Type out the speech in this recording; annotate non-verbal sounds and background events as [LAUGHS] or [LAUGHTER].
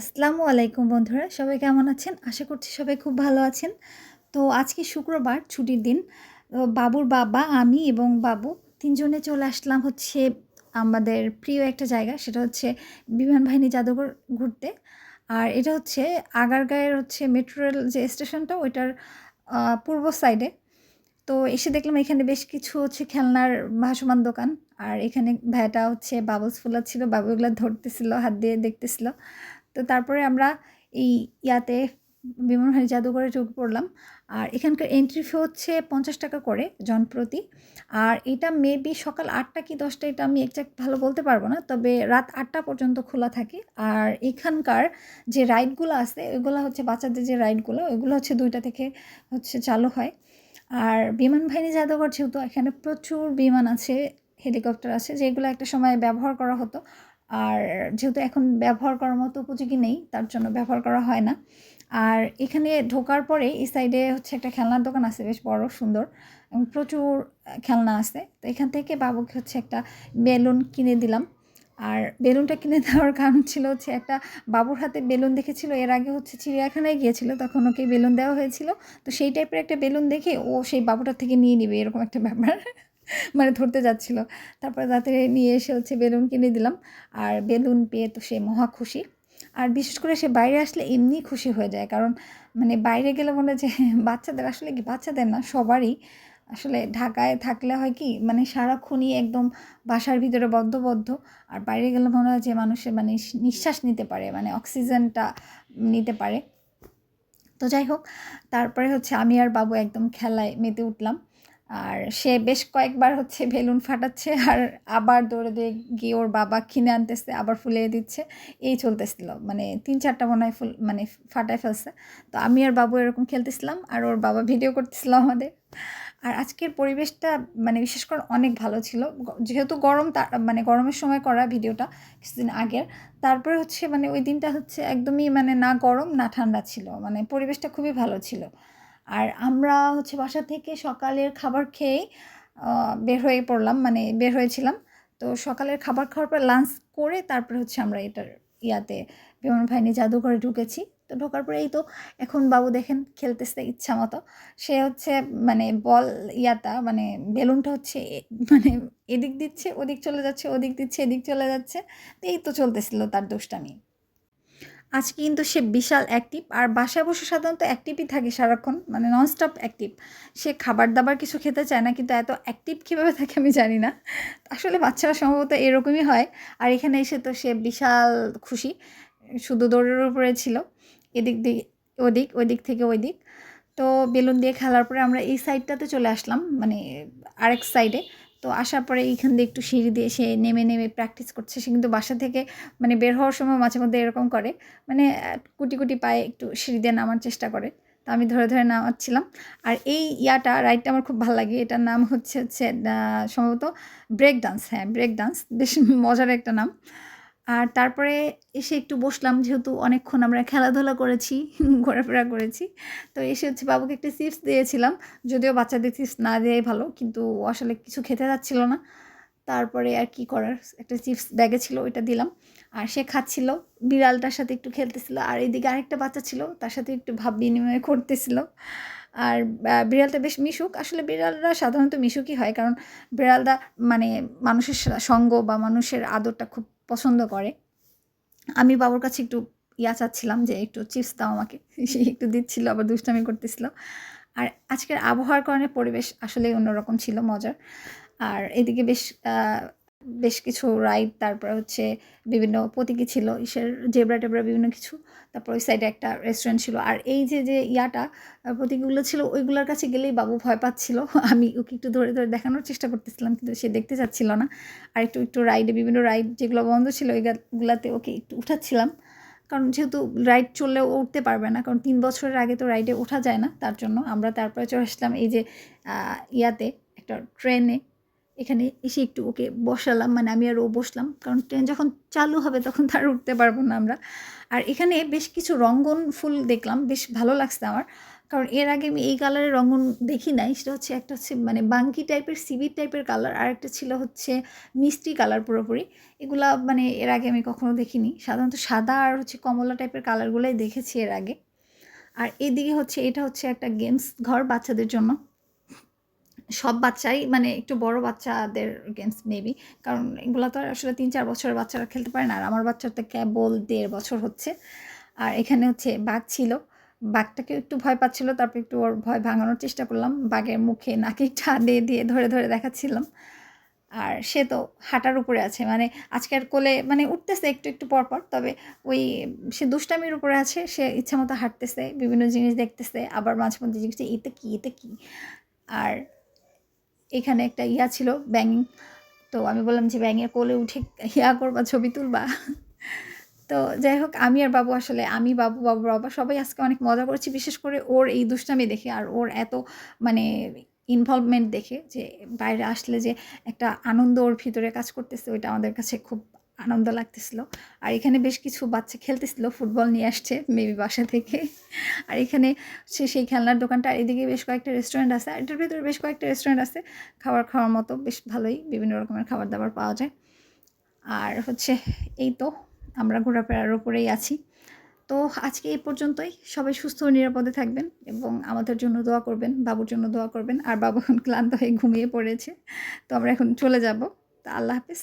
আসসালামু আলাইকুম বন্ধুরা, সবাই কেমন আছেন? আশা করছি সবাই খুব ভালো আছেন। তো আজকে শুক্রবার, ছুটির দিন। বাবুর বাবা, আমি এবং বাবু তিনজনে চলে আসলাম হচ্ছে আমাদের প্রিয় একটা জায়গা, সেটা হচ্ছে বিমান বাহিনী জাদুঘর ঘুরতে। আর এটা হচ্ছে আগারগাঁয়ের হচ্ছে মেট্রো রেল যে স্টেশনটা ওইটার পূর্ব সাইডে তো এসে দেখলাম এখানে বেশ কিছু হচ্ছে খেলনার ভাসমান দোকান। আর এখানে ভাইয়াটা হচ্ছে বাবলস ফুলাচ্ছিল ছিল এগুলো ধরতেছিল, হাত দিয়ে দেখতেছিল। তো তারপরে আমরা এই ইয়াতে বিমান বাহিনী জাদুঘরে যোগ পড়লাম। আর এখানকার এন্ট্রি ফি হচ্ছে পঞ্চাশ টাকা করে জনপ্রতি আর এটা মেবি সকাল আটটা কি দশটা এটা আমি একজাক্ট ভালো বলতে পারব না, তবে রাত আটটা পর্যন্ত খোলা থাকে। আর এখানকার যে রাইডগুলো আছে, ওইগুলো হচ্ছে বাচ্চাদের যে রাইডগুলো ওইগুলো হচ্ছে দুইটা থেকে হচ্ছে চালু হয়। আর বিমান বাহিনী জাদুঘর যেহেতু, এখানে প্রচুর বিমান আছে, হেলিকপ্টার আছে, যেগুলো একটা সময় ব্যবহার করা হতো। আর যেহেতু এখন ব্যবহার করার মতো উপযোগী নেই, তার জন্য ব্যবহার করা হয় না। আর এখানে ঢোকার পরে এই সাইডে হচ্ছে একটা খেলনার দোকান আছে, বেশ বড়, সুন্দর এবং প্রচুর খেলনা আছে। তো এখান থেকে বাবুকে হচ্ছে একটা বেলুন কিনে দিলাম। আর বেলুনটা কিনে দেওয়ার কারণ ছিল হচ্ছে একটা বাবুর হাতে বেলুন দেখেছিল, এর আগে হচ্ছে চিড়িয়াখানায় গিয়েছিল, তখন ওকে বেলুন দেওয়া হয়েছিল। তো সেই টাইপের একটা বেলুন দেখে ও সেই বাবুটার থেকে নিয়ে নিবে, এরকম একটা ব্যাপার। মানে ধরতে যাচ্ছিল। তারপরে তাতে নিয়ে এসে হচ্ছে বেলুন কিনে দিলাম। আর বেলুন পেয়ে তো সে মহা খুশি। আর বিশেষ করে সে বাইরে আসলে এমনি খুশি হয়ে যায়। কারণ মানে বাইরে গেলে মনে যে বাচ্চাদের আসলে কি বাচ্চাদের না, সবারই আসলে ঢাকায় থাকলে হয় কি মানে সারাক্ষণই একদম বাসার ভিতরে বদ্ধবদ্ধ আর বাইরে গেলে মনে হয় যে মানুষের মানে নিঃশ্বাস নিতে পারে মানে অক্সিজেনটা নিতে পারে। তো যাই হোক, তারপরে হচ্ছে আমি আর বাবু একদম খেলায় মেতে উঠলাম। আর সে বেশ কয়েকবার হচ্ছে বেলুন ফাটাচ্ছে আর আবার দৌড়ে দিয়ে গিয়ে ওর বাবা কিনে আনতেছে, আবার ফুলিয়ে দিচ্ছে। এই চলতেছিল মানে তিন চারটা মনে হয় ফুল মানে ফাটায় ফেলছে। তো আমি আর বাবু এরকম খেলতেছিলাম আর ওর বাবা ভিডিও করতেছিল আমাদের। আর আজকের পরিবেশটা মানে বিশেষ করে অনেক ভালো ছিল। যেহেতু গরম তা মানে গরমের সময় করা ভিডিওটা কিছুদিন আগের, তারপরে হচ্ছে মানে ওই দিনটা হচ্ছে একদমই মানে না গরম, না ঠান্ডা ছিল। মানে পরিবেশটা খুবই ভালো ছিল। আর আমরা হচ্ছে বাসা থেকে সকালের খাবার আহ, বের হয়ে পড়লাম মানে বের হয়েছিলাম। তো সকালের খাবার খাওয়ার পর লাঞ্চ করে তারপরে হচ্ছে আমরা এটার ইয়াতে বিমান বাহিনী জাদুঘরে ঢুকেছি। তো ঢোকার পরে এই তো এখন বাবু দেখেন খেলতেছে ইচ্ছা মতো। সে হচ্ছে মানে বল ইয়াটা মানে বেলুনটা হচ্ছে মানে এদিক দিচ্ছে ওদিক চলে যাচ্ছে ওদিক দিচ্ছে এদিক চলে যাচ্ছে। তো এই তো চলতেছিল তার দুষ্টামি। আজকে কিন্তু সে বিশাল অ্যাক্টিভ আর বাসায় বসে সাধারণত অ্যাক্টিভই থাকে সারাক্ষণ মানে ননস্টপ অ্যাক্টিভ সে খাবার দাবার কিছু খেতে চায় না, কিন্তু এত অ্যাক্টিভ কীভাবে থাকে আমি জানি না। আসলে বাচ্চারা সম্ভবত এরকমই হয়। আর এখানে এসে তো সে বিশাল খুশি। শুধু দৌড়ের উপরে ছিল। এদিক দিয়ে ওদিক ওই দিক থেকে ওই দিক তো বেলুন দিয়ে খেলার পরে আমরা এই সাইডটাতে চলে আসলাম মানে আরেক সাইডে তো আসার পরে এইখান দিয়ে একটু সিঁড়ি দিয়ে সে নেমে নেমে প্র্যাকটিস করছে। সে কিন্তু বাসা থেকে মানে বের হওয়ার সময় মাঝে মধ্যে এরকম করে মানে কুটি কুটি পায়ে একটু সিঁড়ি দিয়ে নামার চেষ্টা করে। তো আমি ধরে ধরে নামাচ্ছিলাম। আর এই ইয়াটা রাইডটা আমার খুব ভালো লাগে। এটার নাম হচ্ছে হচ্ছে সম্ভবত ব্রেক ডান্স হ্যাঁ ব্রেক ডান্স বেশ মজার একটা নাম। আর তারপরে এসে একটু বসলাম, যেহেতু অনেকক্ষণ আমরা খেলাধুলা করেছি, [LAUGHS] ঘোরাফেরা করেছি। তো এসে হচ্ছে বাবুকে একটা চিপস দিয়েছিলাম। যদিও বাচ্চাদের চিপস না দেওয়াই ভালো, কিন্তু আসলে কিছু খেতে যাচ্ছিল না। তারপরে আর কি করার, একটা চিপস ব্যাগে ছিল, ওইটা দিলাম। আর সে খাচ্ছিল, বিড়ালটার সাথে একটু খেলতেছিল। আর এইদিকে আরেকটা বাচ্চা ছিল, তার সাথে একটু ভাব বিনিময় করতেছিল। আর বিড়ালটা বেশ মিশুক। আসলে বিড়ালরা সাধারণত মিশুকই হয়, কারণ বিড়ালটা মানে মানুষের সঙ্গ বা মানুষের আদরটা খুব পছন্দ করে। আমি বাবুর কাছে একটু ইয়া চাচ্ছিলাম যে একটু চিপস দাও আমাকে। সে একটু দিচ্ছিল, আবার দুষ্টামি করতেছিল। আর আজকের আবহাওয়ার কারণে পরিবেশ আসলে অন্যরকম ছিল, মজার। আর এদিকে বেশ বেশ কিছু রাইড তারপর হচ্ছে বিভিন্ন প্রতীকী ছিল, ইসের জেবরা টেবরা, বিভিন্ন কিছু। তারপর ওই সাইডে একটা রেস্টুরেন্ট ছিল। আর এই যে যে ইয়াটা প্রতীকগুলো ছিল, ওইগুলোর কাছে গেলেই বাবু ভয় পাচ্ছিল। [LAUGHS] আমি ওকে একটু ধরে ধরে দেখানোর চেষ্টা করতেছিলাম, কিন্তু সে দেখতে চাচ্ছিল না। আর একটু একটু রাইডে বিভিন্ন রাইড যেগুলো বন্ধ ছিল ওইগুলাতে ওকে একটু উঠাচ্ছিলাম। কারণ যেহেতু রাইড চললেও উঠতে পারবে না, কারণ তিন বছরের আগে তো রাইডে ওঠা যায় না, তার জন্য আমরা তারপরে চলে আসলাম এই যে ইয়াতে, একটা ট্রেনে এখানে এসে একটু ওকে বসালাম মানে আমি আর ও বসলাম, কারণ ট্রেন যখন চালু হবে তখন তার উঠতে পারব না আমরা। আর এখানে বেশ কিছু রঙ্গন ফুল দেখলাম, বেশ ভালো লাগছে আমার, কারণ এর আগে আমি এই কালারের রঙন দেখি নাই, সেটা হচ্ছে একটা হচ্ছে মানে বাঙ্কি টাইপের সিবির টাইপের কালার, আর একটা ছিল হচ্ছে মিষ্টি কালার পুরোপুরি। এগুলা মানে এর আগে আমি কখনো দেখিনি, সাধারণত সাদা আর হচ্ছে কমলা টাইপের কালারগুলোই দেখেছি এর আগে। আর এদিকে হচ্ছে, এটা হচ্ছে একটা গেমস ঘর বাচ্চাদের জন্য। সব বাচ্চাই মানে একটু বড় বাচ্চাদের গেমস মেবি কারণ এগুলো তো আর আসলে তিন চার বছরের বাচ্চারা খেলতে পারে না। আর আমার বাচ্চার তো কেবল দেড় বছর হচ্ছে। আর এখানে হচ্ছে বাঘ ছিল। বাঘটাকে একটু ভয় পাচ্ছিল, তারপর একটু ওর ভয় ভাঙানোর চেষ্টা করলাম। বাঘের মুখে নাকি ঠা দিয়ে দিয়ে ধরে ধরে দেখাচ্ছিলাম। আর সে তো হাঁটার উপরে আছে। মানে আজকের কোলে মানে উঠতেছে একটু একটু পর পর, তবে ওই সে দুষ্টামির উপরে আছে। সে ইচ্ছা মতো হাঁটতেছে, বিভিন্ন জিনিস দেখতেছে, আবার মাঝে মধ্যে জিনিস এতে কী এতে কী? আর এখানে একটা ইয়া ছিল, ব্যাঙিং। তো আমি বললাম যে, ব্যাঙের কোলে উঠে ইয়া করবা, ছবি তুলবা। তো যাই হোক, আমি আর বাবু আসলে, আমি, বাবু বাবু, বাবা সবাই আজকে অনেক মজা করেছি, বিশেষ করে ওর এই দুষ্টামি দেখে আর ওর এত মানে ইনভলভমেন্ট দেখে যে, বাইরে আসলে যে একটা আনন্দ ওর ভিতরে কাজ করতেছে, ওইটা আমাদের কাছে খুব আনন্দ লাগতেছিল। আর এখানে বেশ কিছু বাচ্চা খেলতেছিল, ফুটবল নিয়ে আসছে মেবি বাসা থেকে। আর এখানে সে সেই খেলনার দোকানটা, আর এদিকে বেশ কয়েকটা রেস্টুরেন্ট আছে। আর এটার ভিতরে বেশ কয়েকটা রেস্টুরেন্ট আছে। খাবার খাওয়ার মতো বেশ ভালোই, বিভিন্ন রকমের খাবার দাবার পাওয়া যায়। আর হচ্ছে এই তো, আমরা ঘোরাফেরার উপরেই আছি। তো আজকে এই পর্যন্তই। সবাই সুস্থ ও নিরাপদে থাকবেন এবং আমাদের জন্য দোয়া করবেন, বাবুর জন্য দোয়া করবেন। আর বাবু এখন ক্লান্ত হয়ে ঘুমিয়ে পড়েছে। তো আমরা এখন চলে যাব। তা আল্লাহ হাফিজ।